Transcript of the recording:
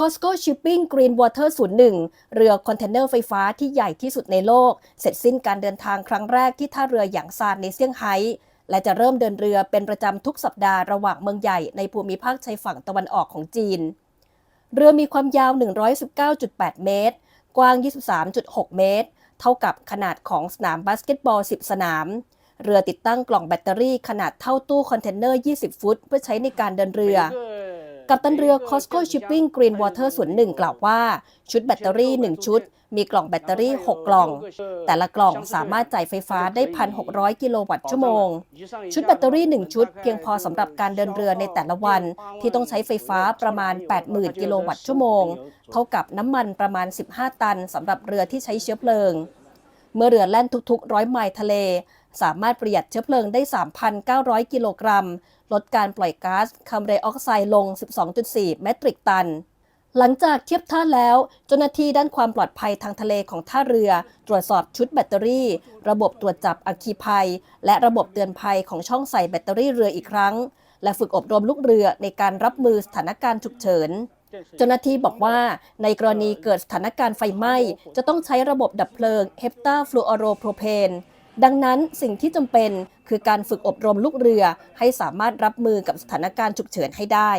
Costco Shipping Green Water 01 เรือคอนเทนเนอร์ไฟฟ้าที่ใหญ่ที่สุดในโลก เสร็จสิ้นการเดินทางครั้งแรกที่ท่าเรือหยางซานในเซี่ยงไฮ้และจะเริ่มเดินเรือเป็นประจำทุกสัปดาห์ระหว่างเมืองใหญ่ในภูมิภาคชายฝั่งตะวันออกของจีน เรือมีความยาว 119.8 เมตร กว้าง 23.6 เมตร เท่ากับขนาดของสนามบาสเกตบอล 10 สนาม เรือติดตั้งกล่องแบตเตอรี่ขนาดเท่าตู้คอนเทนเนอร์ 20 ฟุต เพื่อใช้ในการเดินเรือ กัปตันเรือ Costco Shipping Green Water 01กล่าวว่า ชุดแบตเตอรี่ 1 ชุด มีกล่องแบตเตอรี่ 6 กล่อง แต่ละกล่องสามารถจ่ายไฟฟ้าได้ 1,600 กิโลวัตต์ชั่วโมง ชุดแบตเตอรี่ 1 ชุด เพียงพอสำหรับการเดินเรือในแต่ละวัน ที่ต้องใช้ไฟฟ้าประมาณ 80,000 กิโลวัตต์ชั่วโมง เท่ากับน้ำมันประมาณ 15 ตันสำหรับเรือที่ใช้เชื้อเพลิง เมื่อเรือแล่นทุกๆ ร้อยไมล์ทะเล สามารถประหยัดเชื้อเพลิงได้ 3,900 กิโลกรัม ลดการปล่อยก๊าซคาร์บอนไดออกไซด์ลง 12.4 เมตริกตัน หลังจากเทียบท่าแล้วเจ้าหน้าที่ด้านความปลอดภัยทางทะเลของท่าเรือ ตรวจสอบชุดแบตเตอรี่ ระบบตรวจจับอัคคีภัย และระบบเตือนภัยของช่องใส่แบตเตอรี่เรืออีกครั้ง และฝึกอบรมลูกเรือในการรับมือสถานการณ์ฉุกเฉินเจ้าหน้าที่บอกว่าในกรณีเกิดสถานการณ์ไฟไหม้ จะต้องใช้ระบบดับเพลิงเฮปตาฟลูออโรโพรเพน ดังนั้นสิ่งที่จำเป็นคือการฝึกอบรมลูกเรือให้สามารถรับมือกับสถานการณ์ฉุกเฉินให้ได้